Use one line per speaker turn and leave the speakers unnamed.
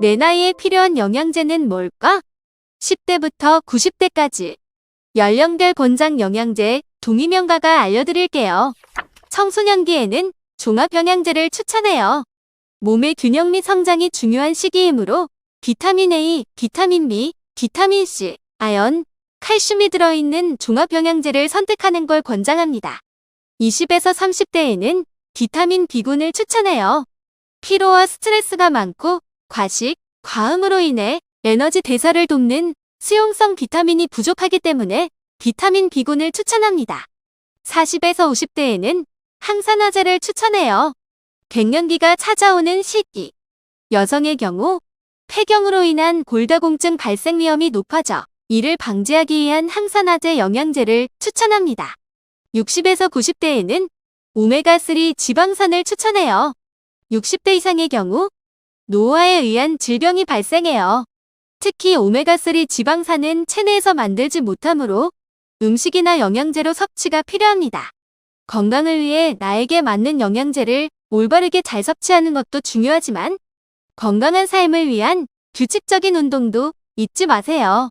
내 나이에 필요한 영양제는 뭘까? 10대부터 90대까지 연령별 권장 영양제 동의명가가 알려드릴게요. 청소년기에는 종합영양제를 추천해요. 몸의 균형 및 성장이 중요한 시기이므로 비타민 A, 비타민 B, 비타민 C, 아연, 칼슘이 들어있는 종합영양제를 선택하는 걸 권장합니다. 20에서 30대에는 비타민 B군을 추천해요. 피로와 스트레스가 많고 과식, 과음으로 인해 에너지 대사를 돕는 수용성 비타민이 부족하기 때문에 비타민 B군을 추천합니다. 40에서 50대에는 항산화제를 추천해요. 갱년기가 찾아오는 시기. 여성의 경우 폐경으로 인한 골다공증 발생 위험이 높아져 이를 방지하기 위한 항산화제 영양제를 추천합니다. 60에서 90대에는 오메가3 지방산을 추천해요. 60대 이상의 경우 노화에 의한 질병이 발생해요. 특히 오메가3 지방산은 체내에서 만들지 못하므로 음식이나 영양제로 섭취가 필요합니다. 건강을 위해 나에게 맞는 영양제를 올바르게 잘 섭취하는 것도 중요하지만 건강한 삶을 위한 규칙적인 운동도 잊지 마세요.